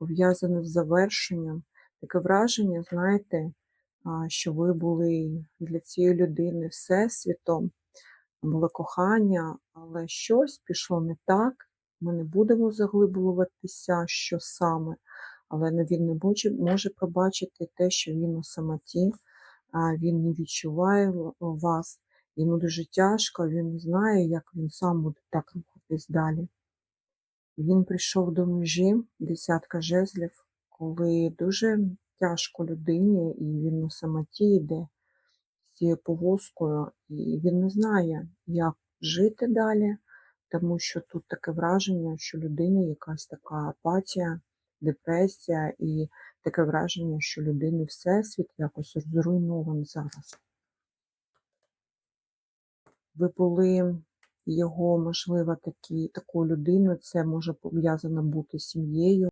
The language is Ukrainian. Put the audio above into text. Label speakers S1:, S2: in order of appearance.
S1: пов'язане з завершенням. Таке враження, знаєте, що ви були для цієї людини всесвітом, було кохання, але щось пішло не так. Ми не будемо заглиблюватися, що саме, але він не може, може пробачити те, що він у самоті, він не відчуває вас, йому дуже тяжко, він не знає, як він сам буде так рухатись далі. Він прийшов до межі, десятка жезлів, коли дуже тяжко людині, і він у самоті йде з цією повозкою, і він не знає, як жити далі, тому що тут таке враження, що людини якась така апатія, депресія, і таке враження, що людини всесвіт якось зруйнований зараз. Ви були його, можливо, такі, таку людину. це може пов'язано бути з сім'єю.